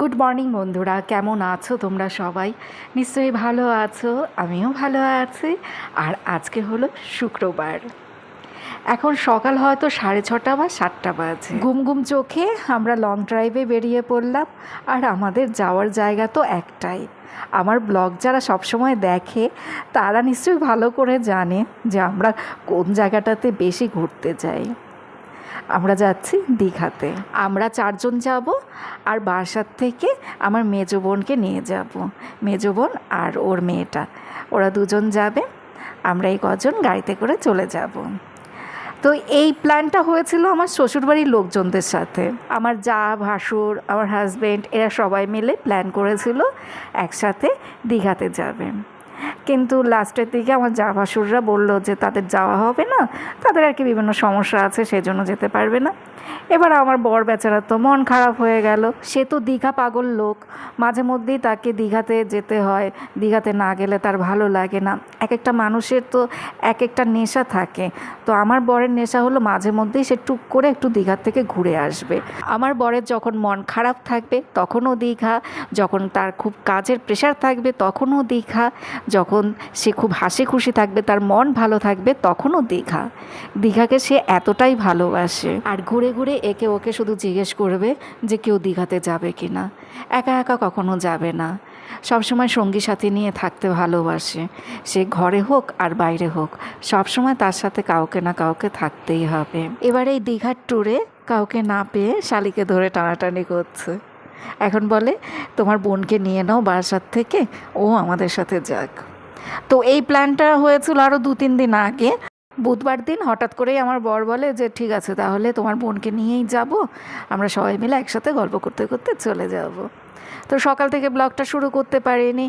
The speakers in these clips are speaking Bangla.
গুড মর্নিং বন্ধুরা কেমন আছো তোমরা সবাই? নিশ্চয়ই ভালো আছো আমিও ভালো আছি। আর আজকে হলো শুক্রবার। এখন সকাল হয়তো সাড়ে ছটা বা সাতটা বাজে। ঘুম ঘুম চোখে আমরা লং ড্রাইভে বেরিয়ে পড়লাম আর আমাদের যাওয়ার জায়গা তো একটাই। আমার ব্লগ যারা সবসময় দেখে তারা নিশ্চয়ই ভালো করে জানে যে আমরা কোন জায়গাটাতে বেশি ঘুরতে যাই। আমরা যাচ্ছি দীঘাতে। আমরা চারজন যাব আর বাসার থেকে আমার মেজো বোনকে নিয়ে যাব। মেজো বোন আর ওর মেয়েটা। ওরা দুজন যাবে, আমরা এই কজন গাড়িতে করে চলে যাব। তো এই প্ল্যানটা হয়েছিল আমার শ্বশুরবাড়ির লোকজনদের সাথে। আমার যা, ভাসুর, আমার হাজব্যান্ড এরা সবাই মিলে প্ল্যান করেছিল একসাথে দীঘাতে যাবে। কিন্তু লাস্টের দিকে আমার যা ভাসুররা বলল যে তাদের যাওয়া হবে না, তাদের আর কি বিভিন্ন সমস্যা আছে, সেজন্য যেতে পারবে না। এবার আমার বর বেচারা তো মন খারাপ হয়ে গেল। সে তো দীঘা পাগল লোক। মাঝে মধ্যেই তাকে দীঘাতে যেতে হয়। দীঘাতে না গেলে তার ভালো লাগে না। এক একটা মানুষের তো এক একটা নেশা থাকে। তো আমার বরের নেশা হলো মাঝে মধ্যেই সে টুক করে একটু দীঘার থেকে ঘুরে আসবে। আমার বরের যখন মন খারাপ থাকবে, তখনও দীঘা। যখন তার খুব কাজের প্রেশার থাকবে, তখনও দীঘা। যখন সে খুব হাসি খুশি থাকবে, তার মন ভালো থাকবে, তখনও দীঘা। দীঘাকে সে এতটাই ভালোবাসে। আর ঘুরে ঘুরে একে ওকে শুধু জিজ্ঞেস করবে যে কেউ দীঘাতে যাবে কি না একা একা কখনো যাবে না। সবসময় সঙ্গী সাথী নিয়ে থাকতে ভালোবাসে। সে ঘরে হোক আর বাইরে হোক, সবসময় তার সাথে কাউকে না কাউকে থাকতেই হবে। এবার এই দীঘার ট্যুরে কাউকে না পেয়ে শালিকে ধরে টানাটানি করছে। এখন বলে, তোমার বোনকে নিয়ে নাও বাসার থেকে, ও আমাদের সাথে যাক। তো এই প্ল্যানটা হয়েছিল আরও দু তিন দিন আগে। বুধবার দিন হঠাৎ করেই আমার বর বলে যে, ঠিক আছে, তাহলে তোমার বোনকে নিয়েই যাব। আমরা সবাই মিলে একসাথে গল্প করতে করতে চলে যাব। তো সকাল থেকে ব্লগটা শুরু করতে পারিনি।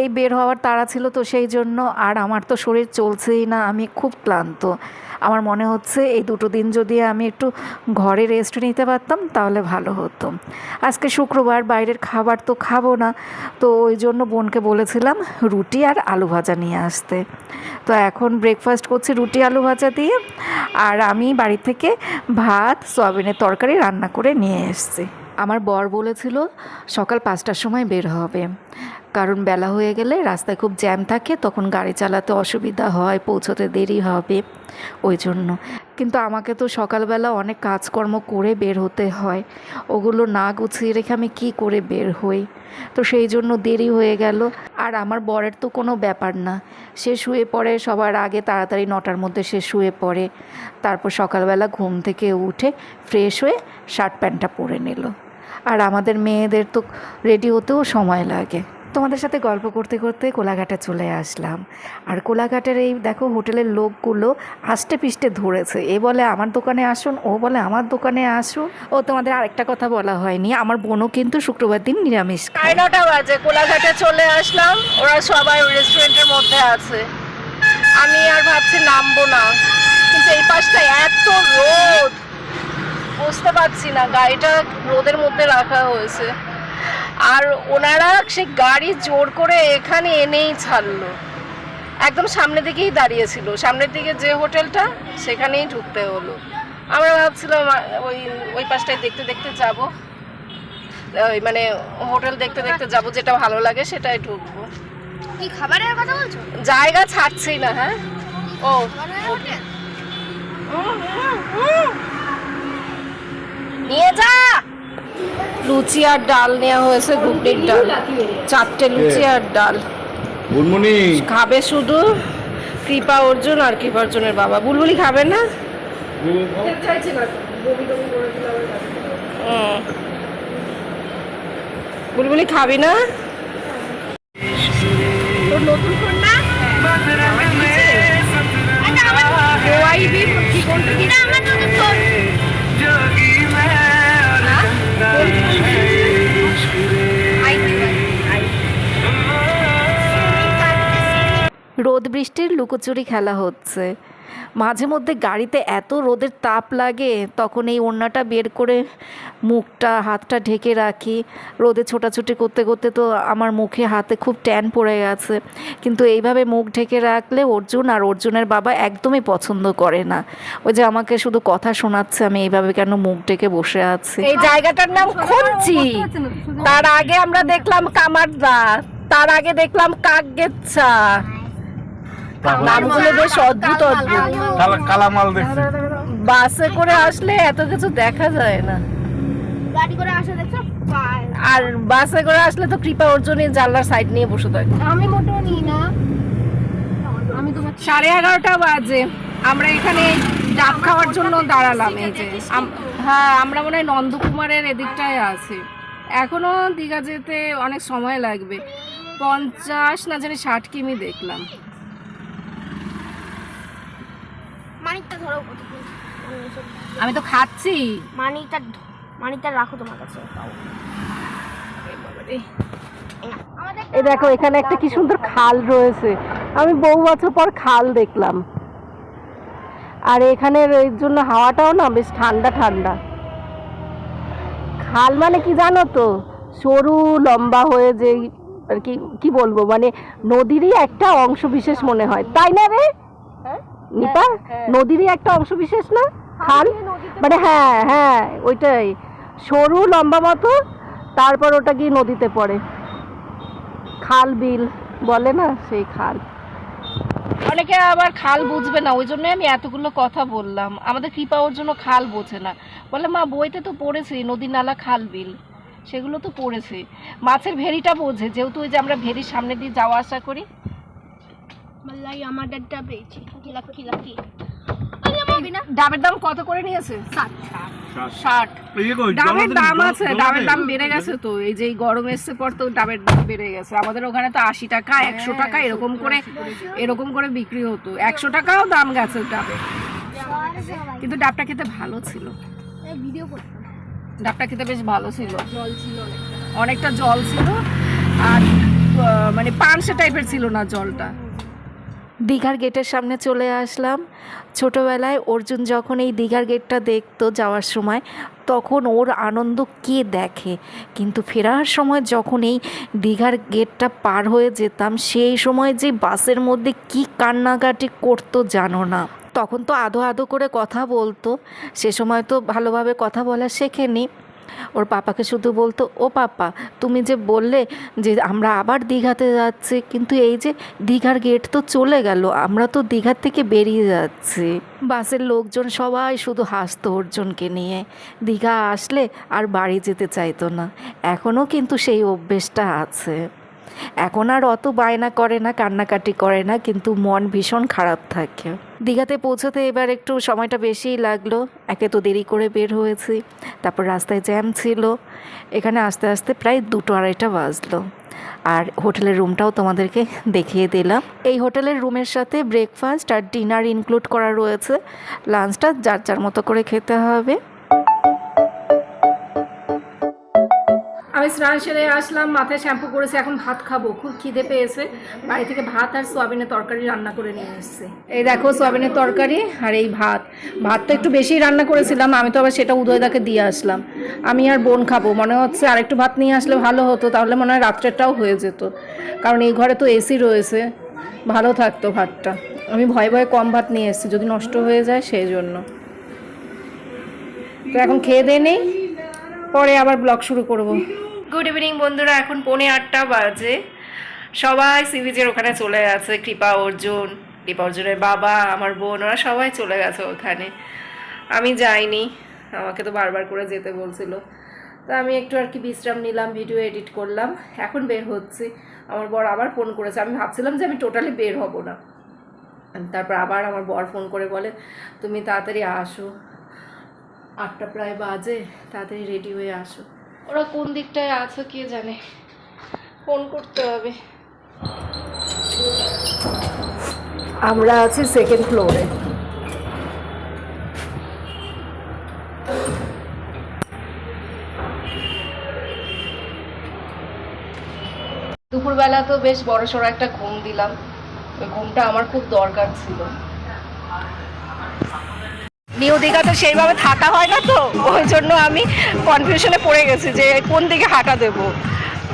এই বের হওয়ার তাড়া ছিল তো সেই জন্য, আর আমার তো শরীর চলছেই না, আমি খুব ক্লান্ত। আমার মনে হচ্ছে এই দুটো দিন যদি আমি একটু ঘরে রেস্ট নিতে পারতাম, তাহলে ভালো হতো। আজকে শুক্রবার, বাইরের খাবার তো খাব না। তো ওই জন্য বোনকে বলেছিলাম রুটি আর আলু ভাজা নিয়ে আসতে। তো এখন ব্রেকফাস্ট করছি রুটি, আলু ভাজা দিয়ে। আর আমি বাড়ি থেকে ভাত, সয়াবিনের তরকারি রান্না করে নিয়ে এসেছি। আমার বর বলেছিল সকাল পাঁচটার সময় বের হবে। কারণ বেলা হয়ে গেলে রাস্তায় খুব জ্যাম থাকে, তখন গাড়ি চালাতে অসুবিধা হয়, পৌঁছতে দেরি হবে ওই জন্য। কিন্তু আমাকে তো সকালবেলা অনেক কাজকর্ম করে বের হতে হয়। ওগুলো না গুছিয়ে রেখে আমি কী করে বের হই? তো সেই জন্য দেরি হয়ে গেল। আর আমার বরের তো কোনো ব্যাপার না। সে শুয়ে পড়ে, সবার আগে তাড়াতাড়ি নটার মধ্যে সে শুয়ে পড়ে। তারপর সকালবেলা ঘুম থেকে উঠে ফ্রেশ হয়ে শার্ট প্যান্টটা পরে নিল। আর আমাদের মেয়েদের তো রেডি হতেও সময় লাগে। তোমাদের সাথে গল্প করতে করতে কোলাঘাটে চলে আসলাম। আর কোলাঘাটের এই দেখো হোটেলের লোকগুলো আষ্টে পিষ্টে ধরেছে। এ বলে আমার দোকানে আসুন ও বলে আমার দোকানে আসুন। ও তোমাদের আরেকটা কথা বলা হয়নি। আমার বোনও কিন্তু শুক্রবার দিন নিরামিষ। সাড়ে নটা বাজে কোলাঘাটে চলে আসলাম। ওরা সবাই ওই রেস্টুরেন্টের মধ্যে আছে। আমি আর ভাবছি নামবো না। কিন্তু এই পাশটা এত রোদ! বুঝতে পারছি না গাড়িটা রোদের মধ্যে রাখা হয়েছে। আর ওনারা সে গাড়ি জোর করে এখানে এনেই ছাড়লো। একদম সামনের দিকেই দাঁড়িয়েছিল। সামনের দিকে যে হোটেলটা সেখানেই ঢুকতে হলো। আমরা ভাবছিলাম ওই ওই পাশটায় দেখতে দেখতে যাব। ওই মানে হোটেল দেখতে দেখতে যাব যেটা ভালো লাগে সেটাই ঢুকবো। কি খাবারের কথা বলছো? জায়গা ছাড়ছি না হ্যাঁ? ও। নিয়ে যা! লুচি আর ডাল নেওয়া হয়েছে ঘুগনির ডাল। চারটে লুচি আর ডাল। বুনমুনি খাবে শুধু কৃপা অর্জুন আর কৃপা অর্জুনের বাবা। বুলবুলি খাবে না? বুলবুলি খাবি না? নতুন রোদ বৃষ্টির লুকোচুরি খেলা হচ্ছে। মাঝে মধ্যে গাড়িতে এত রোদের তাপ লাগে, তখন এই ওড়নাটা বের করে মুখটা, হাতটা ঢেকে রাখি। রোদে ছোটাছুটি করতে করতে তো আমার মুখে হাতে খুব ট্যান পড়ে গেছে। কিন্তু এইভাবে মুখ ঢেকে রাখলে অর্জুন আর অর্জুনের বাবা একদমই পছন্দ করে না। ওই যে আমাকে শুধু কথা শোনাচ্ছে, আমি এইভাবে কেন মুখ ঢেকে বসে আছি? এই জায়গাটার নাম খুঁজছি তার আগে আমরা দেখলাম কামারদা, তার আগে দেখলাম কাকগেচ্ছা। নামগুলো বেশ অদ্ভুত অদ্ভুত। কালা কালামাল দেখছি। বাসে করে আসলে এত কিছু দেখা যায় না। গাড়ি করে আসা দেখছ? আর বাসে করে আসলে তো কৃপা অর্জনের জানলার সাইড নিয়ে বসে থাকে। আমি মোটেও নিই না। আমি তোমার সাড়ে এগারোটা বাজে। আমরা এখানে ডাব খাওয়ার জন্য দাঁড়ালাম এই যে। হ্যাঁ আমরা মনে হয় নন্দকুমারের এদিকটায় আছি। এখনও দীঘা যেতে অনেক সময় লাগবে। পঞ্চাশ না জানি ষাট কিমি দেখলাম। ধরো আমি তো খাচ্ছি। মানিকটা ধ- মানিকটা রাখো তোমার কাছে এই দেখো এখানে একটা কি সুন্দর খাল রয়েছে। আমি বহু বছর পর খাল দেখলাম। আর এখানের এই জন্য হাওয়াটাও না বেশ ঠান্ডা ঠান্ডা। খাল মানে কি জানো তো? সরু লম্বা হয়ে যে আর কি কি বলব? মানে নদীরই একটা অংশ বিশেষ মনে হয়। তাই না রে? নিপা নদীরই একটা অংশ বিশেষ না খাল? মানে হ্যাঁ হ্যাঁ ওইটাই। সরু লম্বা মতো তারপর ওটা গিয়ে নদীতে পড়ে। খাল বিল বলে না? সেই খাল। অনেকে আবার খাল বুঝবে না ওই জন্যই আমি এতগুলো কথা বললাম। আমাদের কৃপা ওর জন্য খাল বোঝে না। বলে মা বইতে তো পড়েছি নদী নালা খাল বিল। সেগুলো তো পড়েছি। মাছের ভেরিটা বোঝে যেহেতু ওই যে আমরা ভেরির সামনে দিয়ে যাওয়া আসা করি। মাল্লাই আমার ডাডটা পেয়েছি। লাকি লাকি ডাবের দাম কত করে নিয়েছে? ষাট। ডাবের দাম আছে ডাবের দাম বেড়ে গেছে তো এই যে এই গরম এসছে পর তো ডাবের দাম বেড়ে গেছে। আমাদের ওখানে তো আশি টাকা একশো টাকা এরকম করে এরকম করে বিক্রি হতো। একশো টাকাও দাম গেছে ডাবের কিন্তু ডাবটা খেতে ভালো ছিল। ডাবটা খেতে বেশ ভালো ছিল। জল ছিল অনেকটা। জল ছিল। আর মানে পানসে টাইপের ছিল না জলটা। দীঘার গেটের সামনে চলে আসলাম। ছোটোবেলায় অর্জুন যখন এই দীঘার গেটটা দেখতো যাওয়ার সময়, তখন ওর আনন্দ কে দেখে? কিন্তু ফেরার সময় যখন এই দীঘার গেটটা পার হয়ে যেতাম, সেই সময় যে বাসের মধ্যে কি কান্নাকাটি করতো জানো না। তখন তো আধো আধো করে কথা বলতো। সে সময় তো ভালোভাবে কথা বলা শেখেনি। ওর পাপাকে শুধু বলতো, ও পাপা, তুমি যে বললে যে আমরা আবার দীঘাতে যাচ্ছি, কিন্তু এই যে দীঘার গেট তো চলে গেল, আমরা তো দীঘার থেকে বেরিয়ে যাচ্ছি। বাসের লোকজন সবাই শুধু হাসতো অর্জুনকে নিয়ে। দীঘা আসলে আর বাড়ি যেতে চাইতো না। এখনও কিন্তু সেই অভ্যেসটা আছে। এখন আর অত বায়না করে না, কান্নাকাটি করে না, কিন্তু মন ভীষণ খারাপ থাকে। দীঘাতে পৌঁছতে এবার একটু সময়টা বেশিই লাগল। একে তো দেরি করে বের হয়েছি। তারপর রাস্তায় জ্যাম ছিল। এখানে আস্তে আস্তে প্রায় দুটো আড়াইটা বাজলো। আর হোটেলের রুমটাও তোমাদেরকে দেখিয়ে দিলাম। এই হোটেলের রুমের সাথে ব্রেকফাস্ট আর ডিনার ইনক্লুড করা রয়েছে। লাঞ্চটা যার যার মতো করে খেতে হবে। আমি স্নান সেরে আসলাম, মাথায় শ্যাম্পু করেছি, এখন ভাত খাব। খুব খিদে পেয়েছে। বাড়ি থেকে ভাত আর সোয়াবিনের তরকারি রান্না করে নিয়ে এসেছি। এই দেখো সোয়াবিনের তরকারি আর এই ভাত। ভাতটা একটু বেশি রান্না করেছিলাম, আমি তো আবার সেটা উদয়দাকে দিয়ে আসলাম। আমি আর বোন খাব। মনে হচ্ছে আরেকটু ভাত নিয়ে আসলে ভালো হতো, তাহলে মনে হয় রাত্রেরটাও হয়ে যেত। কারণ এই ঘরে তো এসি রয়েছে। ভালো থাকতো ভাতটা। আমি ভয়ে ভয়ে কম ভাত নিয়ে এসেছি, যদি নষ্ট হয়ে যায় সেই জন্য। তো এখন খেয়ে দিয়ে নেই পরে আবার ব্লগ শুরু করব। গুড ইভিনিং বন্ধুরা। এখন পৌনে আটটা বাজে। সবাই সি বিচের ওখানে চলে গেছে। কৃপা অর্জুন, কৃপা অর্জুনের বাবা, আমার বোন, ওরা সবাই চলে গেছে ওখানে। আমি যাইনি। আমাকে তো বারবার করে যেতে বলছিল। তো আমি একটু আর কি বিশ্রাম নিলাম, ভিডিও এডিট করলাম। এখন বের হচ্ছি। আমার বর আবার ফোন করেছে। আমি ভাবছিলাম যে আমি টোটালি বের হব না। তারপর আবার আমার বর ফোন করে বলে, তুমি তাড়াতাড়ি আসো। আটটা প্রায় বাজে। তাড়াতাড়ি রেডি হয়ে আসো। ওরা কোন দিকটায় আছে কে জানে? ফোন করতে হবে। আমরা আছি সেকেন্ড ফ্লোরে দুপুরবেলা তো বেশ বড় সড়ো একটা ঘুম দিলাম। ওই ঘুমটা আমার খুব দরকার ছিল। নিউ দীঘাতে সেইভাবে থাকা হয় না তো, ওই জন্য আমি কনফিউশনে পড়ে গেছি যে কোন দিকে হাঁটা দেবো।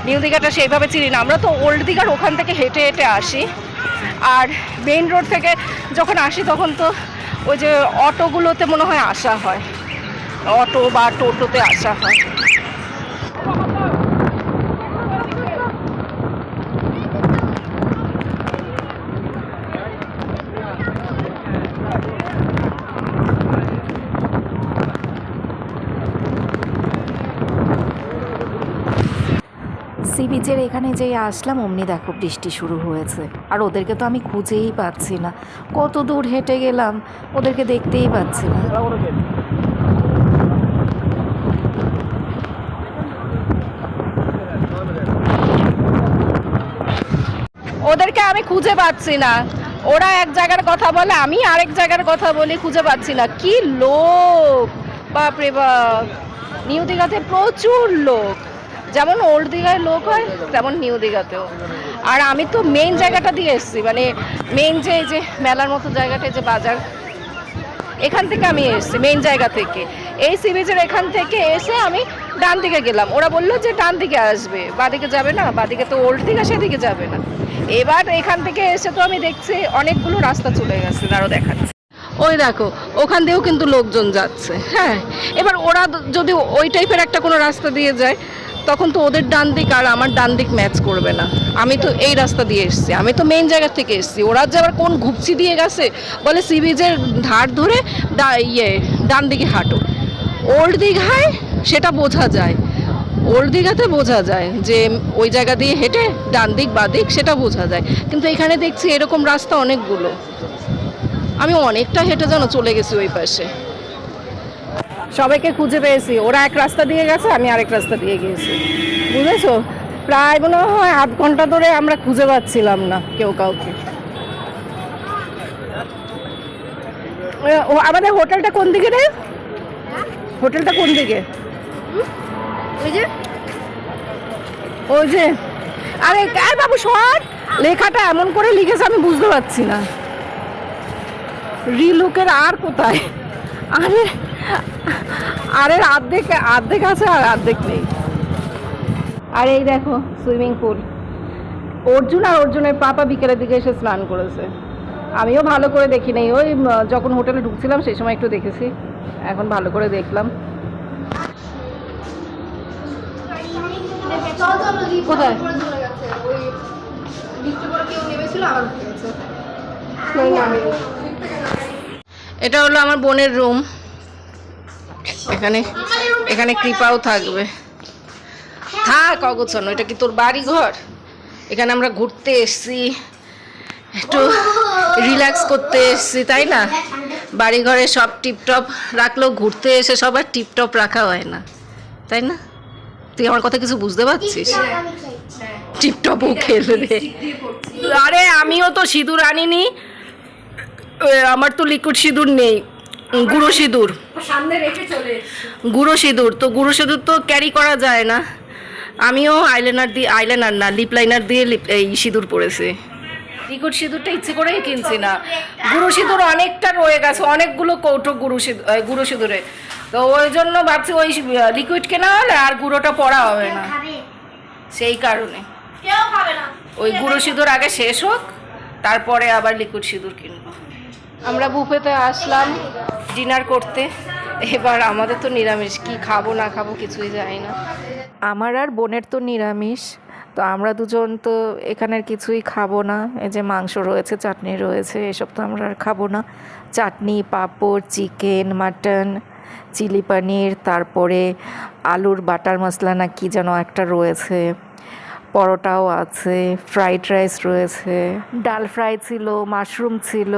নিউ দীঘাটা সেইভাবে চিনি না। আমরা তো ওল্ড দীঘার ওখান থেকে হেঁটে হেঁটে আসি। আর মেইন রোড থেকে যখন আসি তখন তো ওই যে অটোগুলোতে মনে হয় আসা হয়। অটো বা টোটোতে আসা হয়। সি বিচের এখানে যেই আসলাম, অমনি দেখো বৃষ্টি শুরু হয়েছে। আর ওদেরকে তো আমি খুঁজেই পাচ্ছি না। কত দূর হেঁটে গেলাম, ওদেরকে দেখতেই পাচ্ছি না। ওদেরকে আমি খুঁজে পাচ্ছি না। ওরা এক জায়গার কথা বলে, আমি আরেক জায়গার কথা বলি, খুঁজে পাচ্ছি না। কি লোক? বাপরে বাপ! নিউ দীঘাতে প্রচুর লোক। যেমন ওল্ড দীঘায় লোক হয়, তেমন নিউ দীঘাতেও। আর আমি তো মেইন জায়গাটা দিয়ে এসেছি মানে মেইন যে এই যে মেলার মতো জায়গাটা যে বাজার, এখান থেকে আমি এসেছি মেইন জায়গা থেকে। এই সি এখান থেকে এসে আমি ডান দিকে গেলাম। ওরা বলল যে ডান দিকে আসবে, বাদিকে যাবে না, বাদিকে তো ওল্ড দিঘা, সেদিকে যাবে না। এবার এখান থেকে এসে তো আমি দেখছি অনেকগুলো রাস্তা চলে গেছে আরও দেখাচ্ছে। ওই দেখো, ওখান দিয়েও কিন্তু লোকজন যাচ্ছে হ্যাঁ। এবার ওরা যদি ওই টাইপের একটা কোনো রাস্তা দিয়ে যায় তখন তো ওদের ডান দিক আর আমার ডান দিক ম্যাচ করবে না। আমি তো এই রাস্তা দিয়ে এসেছি, আমি তো মেন জায়গা থেকে এসেছি। ওরা যে আবার কোন ঘুপচি দিয়ে গেছে, বলে সি বিচের ধার ধরে ডা ইয়ে ডান দিকে হাঁটো। ওল্ড দীঘায় সেটা বোঝা যায়। ওল্ড দীঘাতে বোঝা যায় যে ওই জায়গা দিয়ে হেঁটে ডান দিক, বা দিক, সেটা বোঝা যায়। কিন্তু এখানে দেখছি এরকম রাস্তা অনেকগুলো। আমি অনেকটা হেঁটে যেন চলে গেছি ওই পাশে। সবাইকে খুঁজে পেয়েছি। ওরা এক রাস্তা দিয়ে গেছে, আমি আরেক রাস্তা দিয়ে গিয়েছি। বুঝেছ? প্রায় মনে হয় আধ ঘণ্টা ধরে আমরা খুঁজে পাচ্ছিলাম না কেউ কাউকে। আমাদের হোটেলটা কোন দিকে রে? হোটেলটা কোন দিকে? ওই যে? ওই যে। আরে আরে বাবু সর লেখাটা এমন করে লিখেছে, আমি বুঝতে পারছি না। রিলুকের আর কোথায়? আরে আরে অর্ধেক অর্ধেক আছে আর অর্ধেক নেই। আর এই দেখো, সুইমিং পুল। অর্জুন আর অর্জুনের পাপা বিকেলের দিকে এসে স্নান করেছে। আমিও ভালো করে দেখি নাই। ওই যখন হোটেলে ঢুকছিলাম, সেই সময় একটু দেখেছি। এখন ভালো করে দেখলাম। কোথায়? এটা হলো আমার বোনের রুম। এখানে এখানে কৃপাও থাকবে। থাক, অগোছানো, এটা কি তোর বাড়ি ঘর এখানে আমরা ঘুরতে এসেছি, একটু রিল্যাক্স করতে এসেছি, তাই না? বাড়ি ঘরে সব টিপটপ রাখলেও ঘুরতে এসে সবার টিপটপ রাখা হয় না, তাই না? তুই আমার কথা কিছু বুঝতে পারছিস? টিপটপও খেলে দে আরে, আমিও তো সিঁদুর আনিনি আমার তো লিকুইড সিঁদুর নেই। গুঁড়ো সিঁদুর। সামনে রেখে চলে গুঁড়ো সিঁদুর তো গুঁড়ো সিঁদুর তো ক্যারি করা যায় না। আমিও আইলাইনার দিয়ে আইলাইনার না লিপ লাইনার দিয়ে এই সিঁদুর পরেছি। লিকুইড সিঁদুরটা ইচ্ছে করেই কিনছি না। গুঁড়ো সিঁদুর অনেকটা রয়ে গেছে অনেকগুলো কৌটো গুঁড়ো সিঁদুর গুঁড়ো সিঁদুরে। তো ওই জন্য ভাবছি ওই লিকুইড কেনা হলে আর গুঁড়োটা পড়া হবে না। সেই কারণে। ওই গুঁড়ো সিঁদুর আগে শেষ হোক তারপরে আবার লিকুইড সিঁদুর কিনবো। আমরা বুফেতে আসলাম ডিনার করতে। এবার আমাদের তো নিরামিষ, কি খাব না খাব কিছুই জানি না। আমার আর বোনের তো নিরামিষ, তো আমরা দুজন তো এখানের কিছুই খাব না। এই যে মাংস রয়েছে, চাটনি রয়েছে, এসব তো আমরা আর খাব না। Chutney, papad, chicken, mutton, chilli paneer, তারপরে আলুর বাটার মশলা না কি যেন একটা রয়েছে। পরোটাও আছে, ফ্রাইড রাইস রয়েছে। ডাল ফ্রাই ছিল, মাশরুম ছিল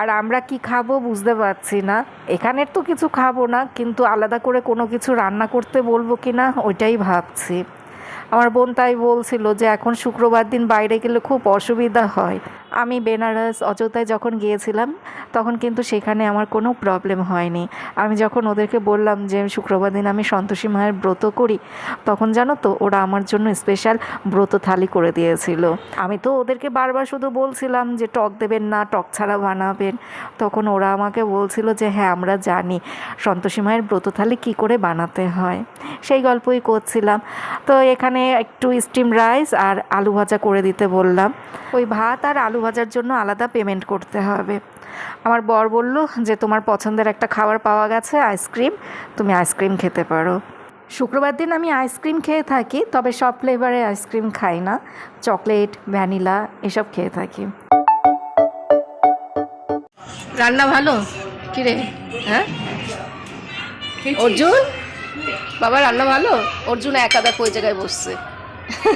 আর আমরা কি খাব বুঝতে পারছি না। এখানের তো কিছু খাব না, কিন্তু আলাদা করে কোনো কিছু রান্না করতে বলব কি না ওইটাই ভাবছি। আমার বোন তাই বলছিল যে এখন শুক্রবার দিন বাইরে গেলে খুব অসুবিধা হয়। আমি বেনারস, অযোধ্যায় যখন গিয়েছিলাম, তখন কিন্তু সেখানে আমার কোনো প্রবলেম হয়নি। আমি যখন ওদেরকে বললাম যে শুক্রবার দিন আমি সন্তোষী মায়ের ব্রত করি, তখন জানো তো ওরা আমার জন্য স্পেশাল ব্রত থালি করে দিয়েছিল। আমি তো ওদেরকে বারবার শুধু বলছিলাম যে টক দেবেন না, টক ছাড়া বানাবেন। তখন ওরা আমাকে বলছিল যে হ্যাঁ আমরা জানি সন্তোষী মায়ের ব্রত থালি কী করে বানাতে হয়। সেই গল্পই করছিলাম। তো এখানে একটু স্টিম রাইস আর আলু ভাজা করে দিতে বললাম। ওই ভাত আর আলু ভাজার জন্য আলাদা পেমেন্ট করতে হবে। আমার বর বলল যে তোমার পছন্দের একটা খাবার পাওয়া গেছে আইসক্রিম তুমি আইসক্রিম খেতে পারো। শুক্রবার দিন আমি আইসক্রিম খেয়ে থাকি তবে সব ফ্লেভারের আইসক্রিম খাই না। চকলেট ভ্যানিলা এসব খেয়ে থাকি। রান্না ভালো? কিরে? হ্যাঁ? অর্জুন? বাবা, রান্না ভালো? অর্জুন একা দেখো ওই জায়গায় বসছে।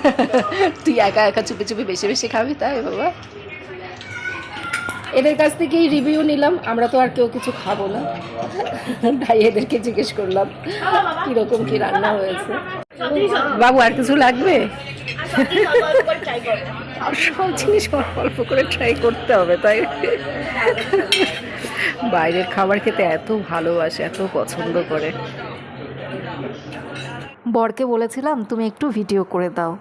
তুই একা একা চুপি চুপি বেশি বেশি খাবি তাই বাবা? এদের কাছ থেকেই রিভিউ নিলাম, আমরা তো আর কেউ কিছু খাব না। তাই এদেরকে জিজ্ঞেস করলাম, কীরকম কি রান্না হয়েছে? বাবু, আর কিছু লাগবে? আর সব জিনিস অল্প অল্প করে ট্রাই করতে হবে, তাই? বাইরের খাবার খেতে এত ভালোবাসে, এত পছন্দ করে। বরকে বলেছিলাম, তুমি একটু ভিডিও করে দাও।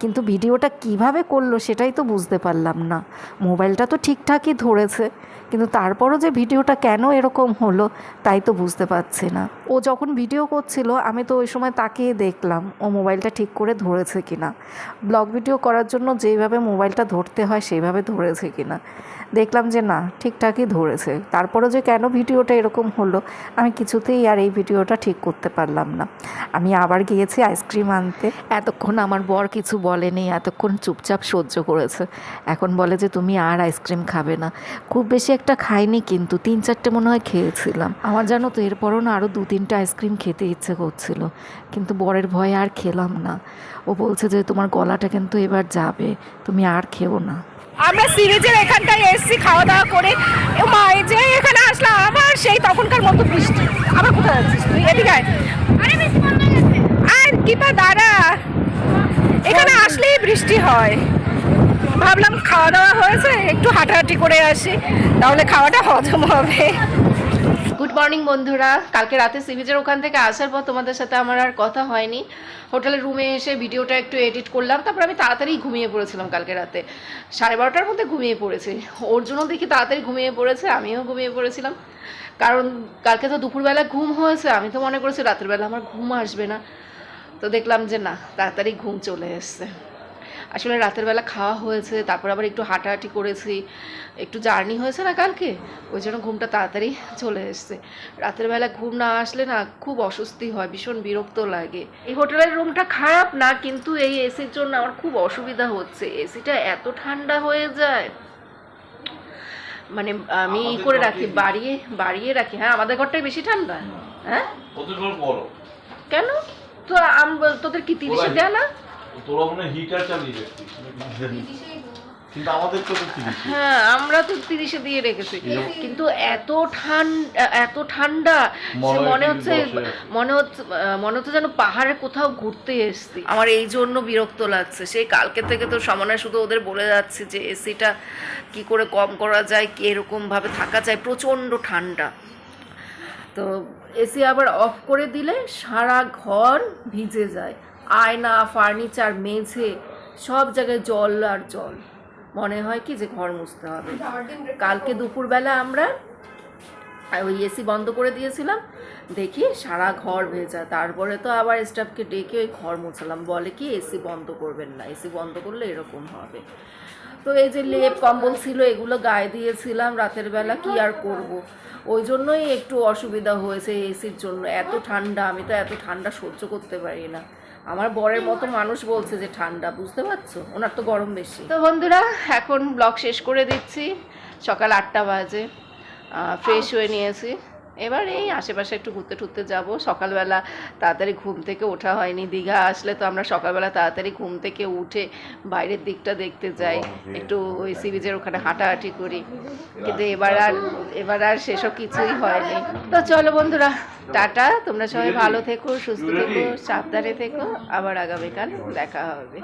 কিন্তু ভিডিওটা কীভাবে করল সেটাই তো বুঝতে পারলাম না। মোবাইলটা তো ঠিকঠাকই ধরেছে। কিন্তু তারপরও যে ভিডিওটা কেন এরকম হলো তাই তো বুঝতে পারছি না। ও যখন ভিডিও করছিল, আমি তো ওই সময় তাকিয়ে দেখলাম ও মোবাইলটা ঠিক করে ধরেছে কিনা। ব্লগ ভিডিও করার জন্য যেভাবে মোবাইলটা ধরতে হয় সেইভাবে ধরেছে কিনা। দেখলাম যে না, ঠিকঠাকই ধরেছে। তারপরে যে কেন ভিডিওটা এরকম হলো, আমি কিছুতেই আর এই ভিডিওটা ঠিক করতে পারলাম না। আমি আবার গিয়েছি আইসক্রিম আনতে। এতক্ষণ আমার বর কিছু বলেনি, এতক্ষণ চুপচাপ সহ্য করেছে। এখন বলে যে, তুমি আর আইসক্রিম খাবে না। খুব বেশি একটা খাইনি কিন্তু তিন চারটে মনে হয় খেয়েছিলাম। আমার জানো তো এরপরও না আরও দু তিনটা আইসক্রিম খেতে ইচ্ছে করছিল। কিন্তু বরের ভয়ে আর খেলাম না। ও বলছে যে তোমার গলাটা কিন্তু এবার যাবে। তুমি আর খেও না। আমরা সিরিজের এখানটায় এসছি খাওয়া দাওয়া করে মা এই যে এখানে আসলাম আবার সেই তখনকার মতো বৃষ্টি। আবার কোথায় যাচ্ছিস তুই? এদিকে আয়। আরে বেশ বন্ধ গেছে। আর কিপা দাঁড়া। এখানে আসলেই বৃষ্টি হয়। ভাবলাম খাওয়া দাওয়া হয়েছে, একটু হাঁটাহাঁটি করে আসি, তাহলে খাওয়াটা হজম হবে। গুড মর্নিং বন্ধুরা। কালকে রাতে সিভিজের ওখান থেকে আসার পর তোমাদের সাথে আমার আর কথা হয়নি। হোটেলের রুমে এসে ভিডিওটা একটু এডিট করলাম, তারপর আমি তাড়াতাড়ি ঘুমিয়ে পড়েছিলাম কালকে রাতে। সাড়ে বারোটার মধ্যে ঘুমিয়ে পড়েছি। ওর জন্য দেখি তাড়াতাড়ি ঘুমিয়ে পড়েছে, আমিও ঘুমিয়ে পড়েছিলাম। কারণ কালকে তো দুপুরবেলা ঘুম হয়েছে, আমি তো মনে করেছি রাতের বেলা আমার ঘুম আসবে না। তো দেখলাম যে না, তাড়াতাড়ি ঘুম চলে এসছে। আসলে রাতের বেলা খাওয়া হয়েছে তারপর আবার একটু হাঁটাহাঁটি করেছি একটু জার্নি হয়েছে না কালকে? ওই জন্য ঘুমটা তাড়াতাড়ি চলে এসছে। রাতের বেলা ঘুম না আসলে না খুব অস্বস্তি হয় ভীষণ বিরক্ত লাগে। এই হোটেলের রুমটা খারাপ না কিন্তু এই এসির জন্য আমার খুব অসুবিধা হচ্ছে। এসিটা এত ঠান্ডা হয়ে যায়। মানে আমি ই করে রাখি বাড়িয়ে বাড়িয়ে রাখি। হ্যাঁ আমাদের ঘরটাই বেশি ঠান্ডা। হ্যাঁ? কেন? তো আম তোদের কি তিরিশে দেয় না তোরা মনে হিটার চালিয়ে কিন্তু আমাদের তো হ্যাঁ আমরা তো তিরিশে দিয়ে রেখেছি। কিন্তু এত ঠান্ডা এত ঠান্ডা সে মনে হচ্ছে মনে হচ্ছে মনে হচ্ছে যেন পাহাড়ে কোথাও ঘুরতে এসেছি। আমার এই জন্য বিরক্ত লাগছে। সেই কালকে থেকে তো সমানে শুধু ওদের বলে যাচ্ছি যে এসিটা কি করে কম করা যায় কি এরকম ভাবে থাকা যায় প্রচণ্ড ঠান্ডা। তো এসি আবার অফ করে দিলে সারা ঘর ভিজে যায়। আয়না ফার্নিচার মেঝে, সব জায়গায় জল আর জল। মনে হয় কি যে ঘর মুছতে হবে। কালকে দুপুরবেলা আমরা ওই এসি বন্ধ করে দিয়েছিলাম। দেখি সারা ঘর ভেজা। তারপরে তো আবার স্টাফকে ডেকে ওই ঘর মুছলাম। বলে কি, এসি বন্ধ করবেন না। এসি বন্ধ করলে এরকম হবে। তো এই যে লেপ, কম্বল ছিল, এগুলো গায়ে দিয়েছিলাম। রাতের বেলা কি আর করব। ওই জন্যই একটু অসুবিধা হয়েছে এসির জন্য। এত ঠান্ডা, আমি তো এত ঠান্ডা সহ্য করতে পারি না। আমার বরের মতো মানুষ বলছে যে, ঠান্ডা, বুঝতে পারছ? ওনার তো গরম বেশি। তো বন্ধুরা, এখন ব্লগ শেষ করে দিচ্ছি। সকাল আটটা বাজে। ফ্রেশ হয়ে নিয়েছি। এবার এই আশেপাশে একটু ঘুরতে টুরতে যাব। সকালবেলা তাড়াতাড়ি ঘুম থেকে ওঠা হয়নি দীঘা আসলে তো আমরা সকালবেলা তাড়াতাড়ি ঘুম থেকে উঠে বাইরের দিকটা দেখতে যাই। একটু ওই সি বিচের ওখানে হাঁটাহাঁটি করি। কিন্তু এবার আর এবার আর সেসব কিছুই হয়নি। তো চলো বন্ধুরা টাটা। তোমরা সবাই ভালো থেকো সুস্থ থেকো সাবধানে থেকো। আবার আগামীকাল দেখা হবে।